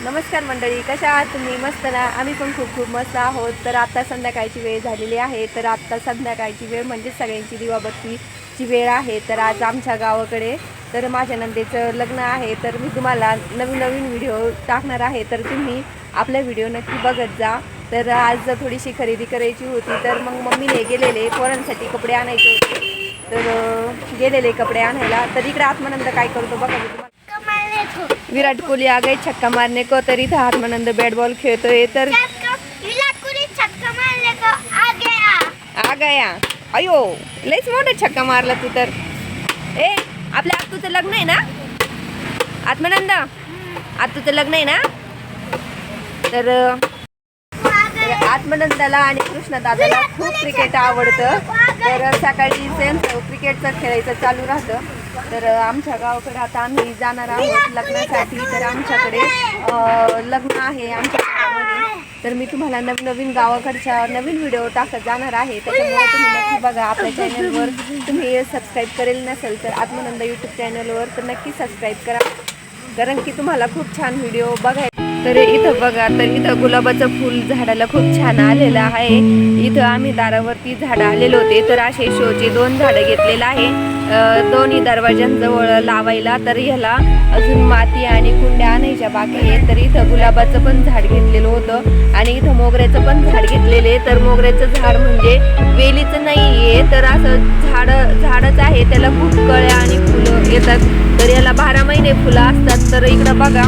नमस्कार मंडळी कशा आहात तुम्ही? मस्त ना? आम्ही पण खूप खूप मस्त आहोत. तर आत्ता संध्याकाळची वेळ झालेली आहे. तर आत्ता संध्याकाळची वेळ म्हणजे सगळ्यांची दिवाबत्तीची वेळ आहे. तर आज आमच्या गावाकडे तर माझ्या नंदेचं लग्न आहे. तर मी तुम्हाला नवीन नवीन व्हिडिओ टाकणार आहे. तर तुम्ही आपला व्हिडिओ नक्की बघत जा. तर आज थोडीशी खरेदी करायची होती. तर मग मम्मीने गेलेले पोरांसाठी कपडे आणायचे होते. तर गेलेले कपडे आणायला. तर इकडे आत्मानंद काय करतो बघा. मी तुम्हाला विराट कोहली आ गई छक्का मारने को तर इथं आत्मानंद बॅट बॉल खेळतोय तर छक्का विराट कोहली छक्का मारने को आ गया। आ गया। अयो लयच मोठा छक्का मारला तू तर। ए आपल्या आत्तूचं लग्न आहे ना? आत्मानंद आत्तूचं लग्न आहे ना? तर आत्मानंदाला आणि कृष्णदादाला खूप क्रिकेट आवडतं. तर सकाळी त्यांचं क्रिकेटचं खेळायचं चालू राहतं. तर आमच्या गावाकडे आता आम्ही जाणार आहोत लग्नासाठी. तर आमच्याकडे लग्न आहे आमच्या गावामध्ये. तर मी तुम्हाला नवीन नवीन गावाकडच्या नवीन व्हिडिओ टाकत जाणार आहे. त्याच्यामुळे तुम्ही नक्की बघा आपल्या चॅनलवर तुम्ही सबस्क्राईब करेल नसेल तर आत्मानंद यूट्यूब चॅनलवर तर नक्की सबस्क्राईब करा. कारण की तुम्हाला खूप छान व्हिडिओ बघायला तर इथं बघा तर इथं गुलाबाचं फुल झाडाला खूप छान आलेलं आहे. इथं आम्ही दारावरती झाडं आलेले होते तर असे शोचे दोन झाडं घेतलेलं आहे. दोन्ही दरवाज्यांजवळ लावायला तर ह्याला अजून माती आणि कुंड्या आणायच्या बाकी आहेत. तर इथं गुलाबाचं पण झाड घेतलेलं होतं आणि इथं मोगऱ्याचं पण झाड घेतलेले तर मोगऱ्याचं झाड म्हणजे वेलीचं नाही आहे तर असं झाड झाडच आहे. त्याला खूप कळ्या आणि फुलं येतात. महिने फुलं असतात तर इकडं बघा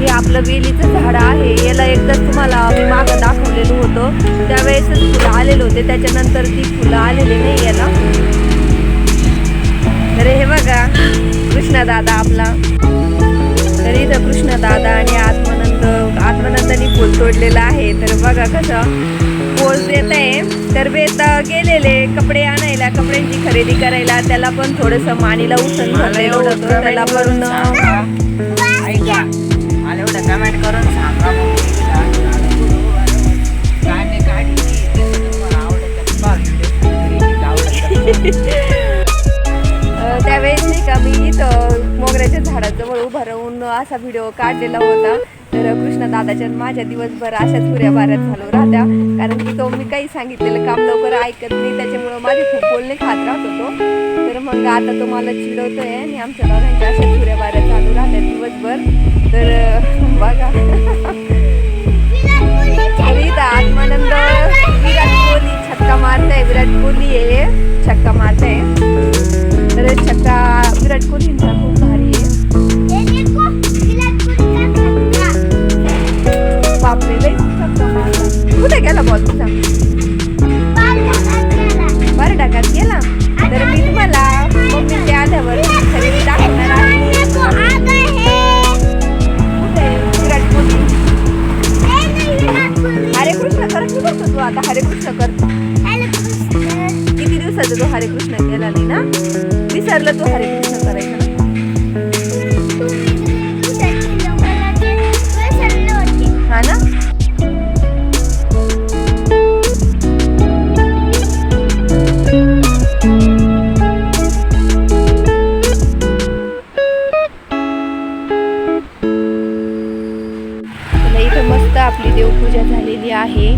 हे आपलं वेलीचं झाड आहे. याला एकदा तुम्हाला मी मागं दाखवलेलं होतं. त्यावेळेसच फुलं आलेले होते. त्याच्यानंतर ती फुलं आलेली नाही याला. तर हे बघा कृष्णदादा आपला. तर इथं कृष्णदादा आणि आत्मानंद आत्मानंदाने फुल तोडलेलं आहे. तर बघा कसं पोच देत आहे तर बेत गेलेले कपडे आणायला कपड्यांची खरेदी करायला त्याला पण थोडंसं मानीला उचल एवढं. त्याला पण कमेंट करून त्यावेळेस नाही का मी इथं मोगऱ्याच्या झाडाजवळ उभं राहून असा व्हिडिओ काढलेला होता. तर कृष्ण दादाच्या माझ्या दिवसभर अशाच पुऱ्या बाऱ्यात चालू राहत्या. कारण की तो मी काही सांगितलेलं काम लवकर ऐकत नाही त्याच्यामुळं माझे खूप बोलणे खात राहत होतो. तर मग आता तो मला चिडवतोय आणि आमच्या दादांच्या अशाच पुऱ्या बाऱ्या चालू राहत्या दिवसभर. तर बघा. आत्मानंद विराट कोहली छक्का मारताय विराट कोहली आहे. छक्का मारताय. तर छक्का विराट कोहलींचा दिवसाचं तू हरे कृष्ण केला नाही ना? विसरलं तू हरे कृष्ण करायचं हा ना? तर मस्त आपली देवपूजा झालेली आहे.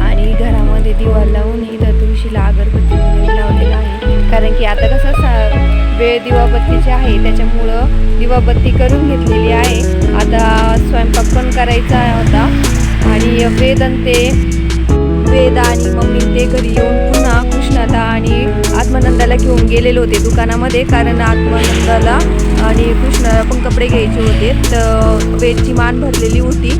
आणि घरामध्ये दिवा लावून इथं तुळशीला अगरबत्ती कारण की आता कसं सा वेळ दिवाबत्तीची आहे त्याच्यामुळं दिवाबत्ती करून घेतलेली आहे. आता स्वयंपाक पण करायचा होता. आणि वेद आणि ते वेद आणि मम्मी ते घरी येऊन पुन्हा कृष्णाला आणि आत्मानंदाला घेऊन गेलेले होते दुकानामध्ये. कारण आत्मानंदाला आणि कृष्णाला पण कपडे घ्यायचे होते. तर वेदची मान भरलेली होती.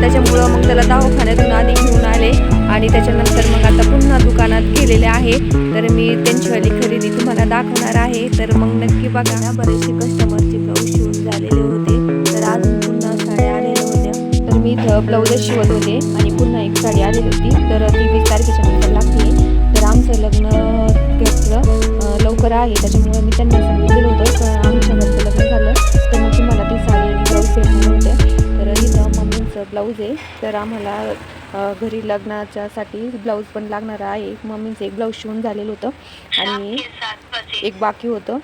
त्याच्यामुळं मग त्याला दवाखान्यातून आधी घेऊन आले. आणि त्याच्यानंतर मग आता पुन्हा दुकानात गेलेले आहे. तर मी त्यांचीवाली खरेदी तुम्हाला दाखवणार आहे. तर मग नक्की बघा. ना बरेचसे कस्टमरचे ब्लाऊज शिवून झालेले होते. तर अजून पुन्हा साड्या आलेल्या होत्या. तर मी इथं ब्लाऊजच शिवत होते आणि पुन्हा एक साडी आलेली होती. तर ती वीस तारखेच्या नंतर लागते तर आमचं लग्न घेतलं लवकर आहे. त्याच्यामुळे मी त्यांना सांगितलेलं होतं. तर आमच्या घरचं लग्न झालं. तर मग तुम्हाला ती साडी आणि ब्लाऊज भेटली होत्या तर इथं मम्मीचं ब्लाऊज आहे. तर आम्हाला घरी लग्नाच्यासाठी ब्लाऊज पण लागणार आहे. मम्मींचं एक ब्लाऊज शिवून झालेलं होतं. आणि एक बाकी होतं.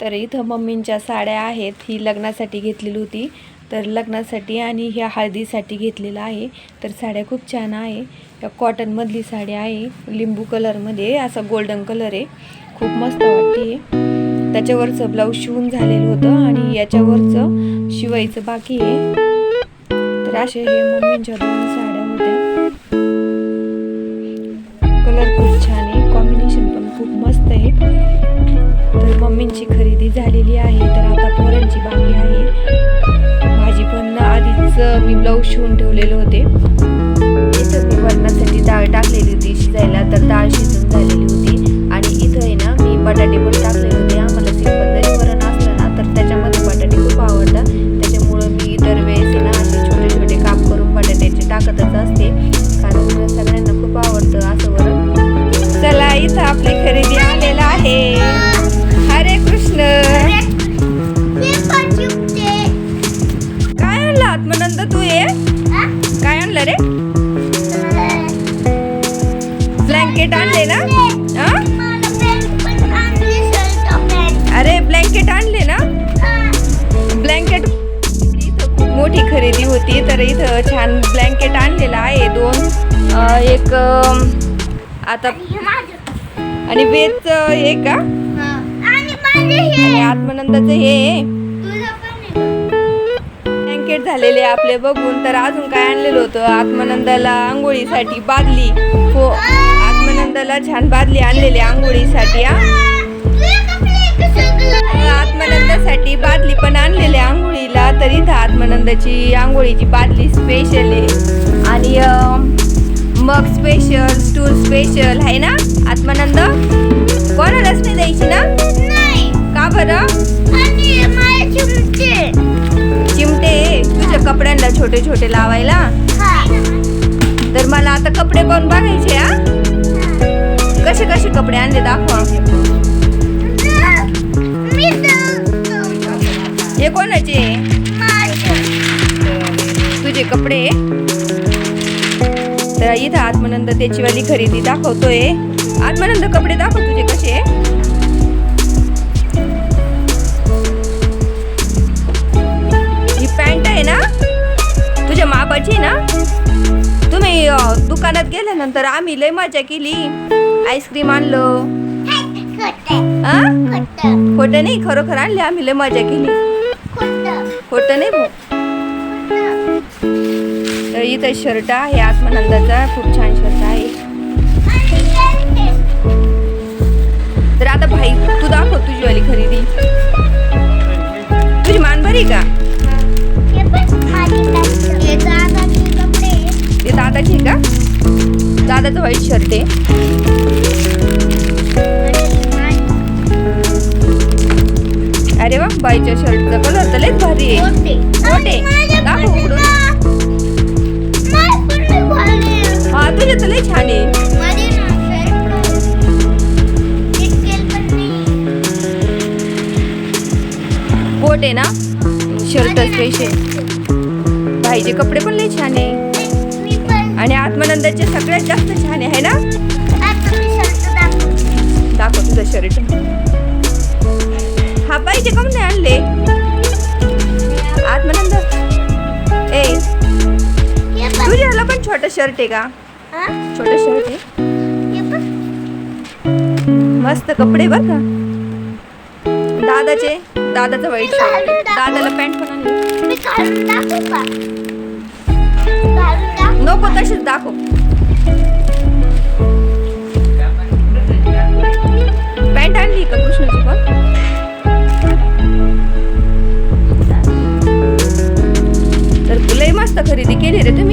तर इथं मम्मींच्या साड्या आहेत. ही लग्नासाठी घेतलेली होती. तर लग्नासाठी आणि ह्या हळदीसाठी घेतलेला आहे. तर साड्या खूप छान आहे. या कॉटनमधली साडी आहे. लिंबू कलरमध्ये. असा गोल्डन कलर आहे. खूप मस्त वाटते त्याच्यावरचं ब्लाऊज शिवून झालेलं होतं आणि याच्यावरचं शिवायचं बाकी आहे. तर असे हे मम्मींच्या दोन साड्या होत्या कलर खूप छान आहे. कॉम्बिनेशन पण खूप मस्त आहे. तर मम्मींची खरेदी झालेली आहे. तर आता पोरांची बाकी आहे. माझी पण आधीच मी ब्लाऊज शिवून ठेवलेले होते. इथं मी वरणासाठी डाळ टाकलेली होती शिजायला. तर डाळ शिज काय आणलं रे ब्लँकेट आणले ना हा? अरे ब्लँकेट आणले ना. ब्लँकेट खूप मोठी खरेदी होती तर इथं छान ब्लँकेट आणलेलं आहे दोन एक आता. आणि वेदचं हे का. आणि आत्मानंदाचं हे झालेले आपले बघून तर अजून काय आणलेलं होतं? आत्मानंदाला आंघोळीसाठी बादली. हो आत्मानंदाला छान बादली आणलेली आंघोळीसाठी? आत्मानंदासाठी बादली पण आणलेली आंघोळीला. तर इथं आत्मानंदाची आंघोळीची बादली स्पेशल आहे. आणि मग स्पेशल स्टूल स्पेशल आहे ना आत्मानंद? कोणालाच नाही द्यायची ना. का बरं? चिमटे. तुझ्या कपड्यांना छोटे छोटे लावायला? तर मला आता कपडे पण बघायचे हा? कसे कसे कपडे आणले दाखवा. हे कोणाचे? तुझे कपडे? तर इथं आत्मानंद त्याची वाली खरेदी दाखवतोय. आत्मानंद कपडे दाखवतो तुझ्या ना? तुम्ही दुकानात गेल्यानंतर आम्ही लय मजा केली. आईस्क्रीम आणलं. खोट नाही खरोखर आणले. आम्ही लय मजा केली. खोट नाही भाऊ. तर इथं शर्ट आहे आत्मानंदाचा. खूप छान शर्ट आहे. तर आता भाई तू दाखव तुझी वाली खरेदी. तुझी मान भरी का? ते दादाची का? दादाचं व्हाईट शर्ट आहे. अरे वा बाईच्या शर्टचा कलर तर लयच भारी आहे. माझे दाखव उघडून. लय. हा तुझ्या तर लय छान आहे. कोट आहे ना? शर्ट स्पेशल भाईचे कपडे पण लय छान आहे. आणि आत्मानंदाचे सगळ्यात जास्त छान आहे ना? दाखव तुझं शर्ट. हा पाहिजे कम नाही आणले? आत्मानंद. ए पण. तुझ्याला पण छोटं शर्ट आहे का? हा? छोटं शर्ट आहे. मस्त कपडे बर का. दादाचे दादाचं वाईट दादाला पॅन्ट पण आणली. नको तशीच दाखव पॅन्ट आणली का कृष्णाची पण तर तुलाही मस्त खरेदी केली रे तुम्ही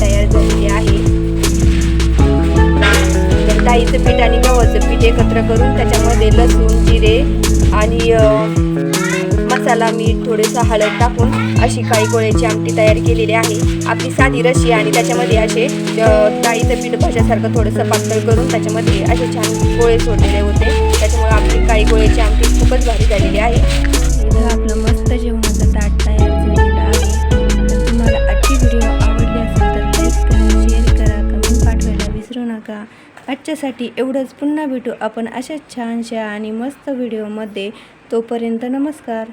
तयार झालेली आहे. तर डाळीचं पीठ आणि गव्हाचं पीठ एकत्र करून त्याच्यामध्ये लसूण जिरे आणि मसाला मीठ थोडेसं हळद टाकून अशी काही गोळ्याची आमटी तयार केलेली आहे. आपली साधी रशी आणि त्याच्यामध्ये असे डाळीचं पीठ भाज्यासारखं थोडंसं पातळ करून त्याच्यामध्ये असे छान गोळे सोडलेले होते. त्याच्यामुळे आपली काही गोळ्याची आमटी खूपच भारी झालेली आहे. आपलं मस्त आजच्यासाठी एवढंच. पुन्हा भेटू आपण अशाच छानशा आणि मस्त व्हिडिओमध्ये. तोपर्यंत नमस्कार.